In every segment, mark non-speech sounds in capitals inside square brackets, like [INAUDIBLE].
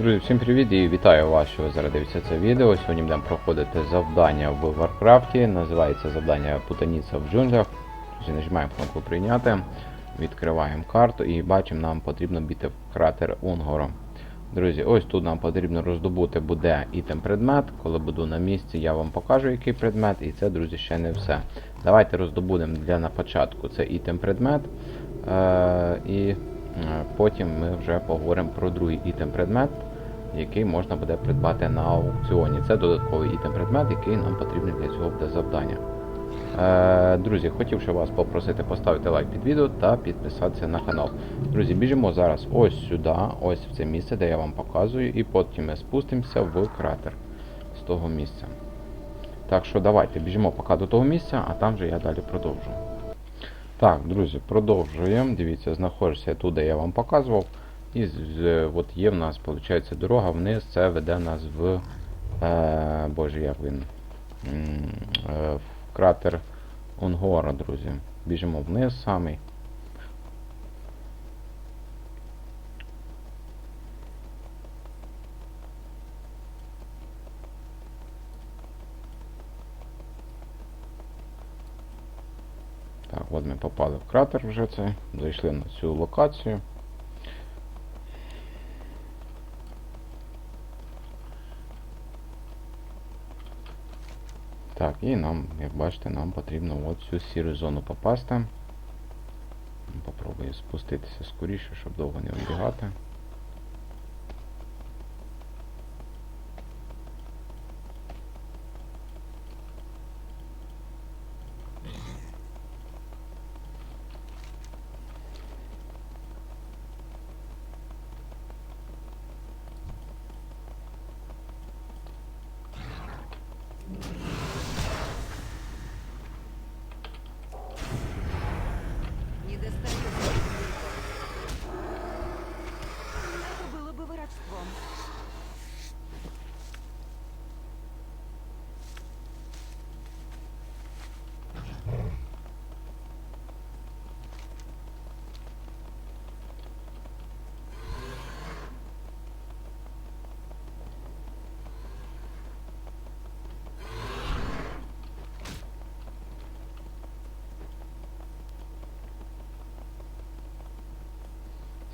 Друзі, всім привіт і вітаю вас, що ви зараз дивитеся це відео. Сьогодні будемо проходити завдання в Варкрафті. Називається завдання Путаніця в джунглях. Нажимаємо кнопку прийняти, відкриваємо карту і бачимо, нам потрібно біти в кратер Унгоро. Друзі, ось тут нам потрібно роздобути буде ітем предмет. Коли буду на місці, я вам покажу, який предмет, і це, друзі, ще не все. Давайте роздобудемо для на початку це ітем предмет. Е, і е, потім ми вже поговоримо про другий ітем предмет, який можна буде придбати на аукціоні. Це додатковий ітем предмет, який нам потрібен для цього буде завдання. Е, друзі, хотів ще вас попросити поставити лайк під відео та підписатися на канал. Друзі, біжимо зараз ось сюди, ось в це місце, де я вам показую, і потім ми спустимося в кратер з того місця. Так що давайте біжимо поки до того місця, а там вже я далі продовжу. Так, друзі, продовжуємо. Дивіться, знаходжуся тут, де я вам показував. І от є в нас, виходить, дорога вниз, це веде нас в. Е, боже, як він. Е, в кратер Онгора, друзі. Біжимо вниз самий. Так, от ми попали в кратер вже це. Зайшли на цю локацію. Так, і нам, як бачите, нам потрібно от цю сіру зону попасти. Попробую спуститися скоріше, щоб довго не вибігати.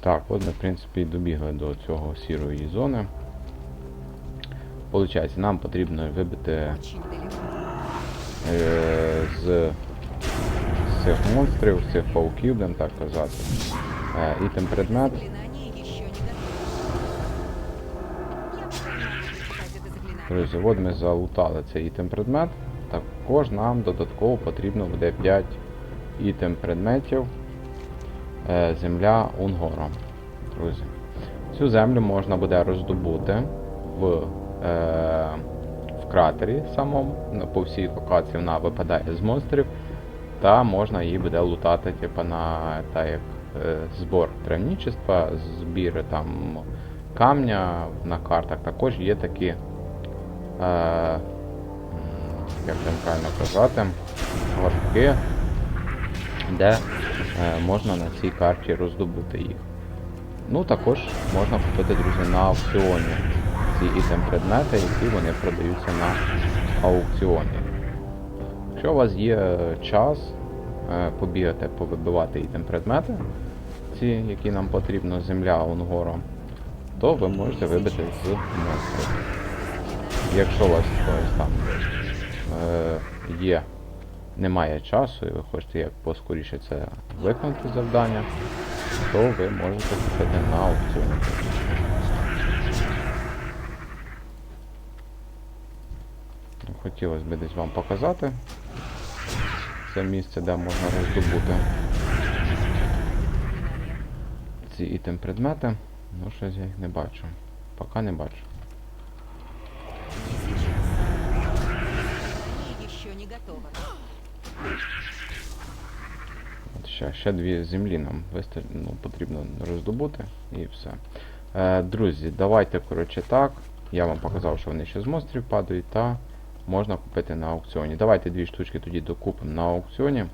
Так, от ми, в принципі, і добігли до цього сірої зони. Получається, нам потрібно вибити е, з цих монстрів, з цих пауків, будемо так казати. Е, ітем предмет. Друзі, ми залутали цей ітем предмет. Також нам додатково потрібно буде 5 ітем предметів. Е, земля Унгора. Друзі. Цю землю можна буде роздобути в, е, в кратері самому. По всій локації вона випадає з монстрів. Та можна її буде лутати, типу, на та як е, збор травнічества, збір там камня на картах. Також є такі, е, як там правильно казати, лапки, де можна на цій карті роздобути їх. Ну, також можна купити, друзі, на аукціоні ці ітем предмети, які вони продаються на аукціоні. Якщо у вас є е, час е, побігати, повибивати ітем предмети, ці, які нам потрібно, земля Онгоро, то ви можете вибити з монстрів. Якщо у вас ось там е, є, немає часу і ви хочете як поскоріше це виконати завдання, то ви можете купити на аукціоні. Ну, Хотілося б десь вам показати це місце, де можна роздобути ці ітем предмети. Ну, щось я їх не бачу. Поки не бачу. Еще не готово. Ще, ще дві землі нам вистав... ну, потрібно роздобути і все. Е, друзі, давайте, коротше, так. Я вам показав, що вони ще з монстрів падають, та можна купити на аукціоні. Давайте дві штучки тоді докупимо на аукціоні.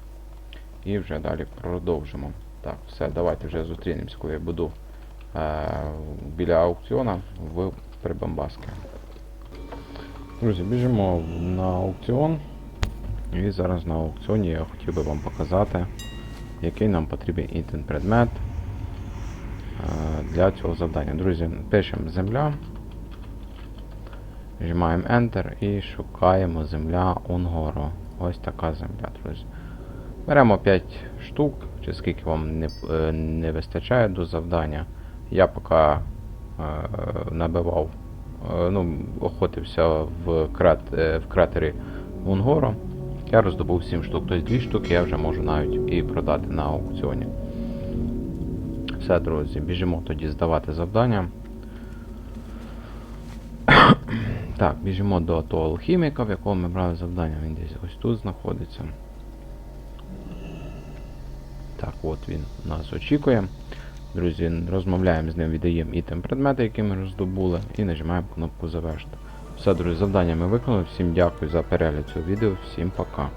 І вже далі продовжимо. Так, все, давайте вже зустрінемось, коли я буду е, біля аукціона в Прибамбаски. Друзі, біжимо на аукціон. І зараз на аукціоні я хотів би вам показати, який нам потрібен ітен предмет е, для цього завдання. Друзі, пишемо земля. Нажимаємо Enter і шукаємо земля Унгоро. Ось така земля, друзі. Беремо 5 штук, чи скільки вам не, е, не вистачає до завдання. Я поки е, набивав, ну, охотився в, крат, в кратері Унгоро. Я роздобув 7 штук, тобто 2 штуки я вже можу навіть і продати на аукціоні. Все, друзі, біжимо тоді здавати завдання. [COUGHS] Так, біжимо до того алхіміка, в якого ми брали завдання. Він десь ось тут знаходиться. Так, от він нас очікує. Друзі, розмовляємо з ним, віддаємо ітем предмети, які ми роздобули, і нажимаємо кнопку завершити. Все, друзі, завдання ми виконали. Всім дякую за перегляд цього відео, всім пока.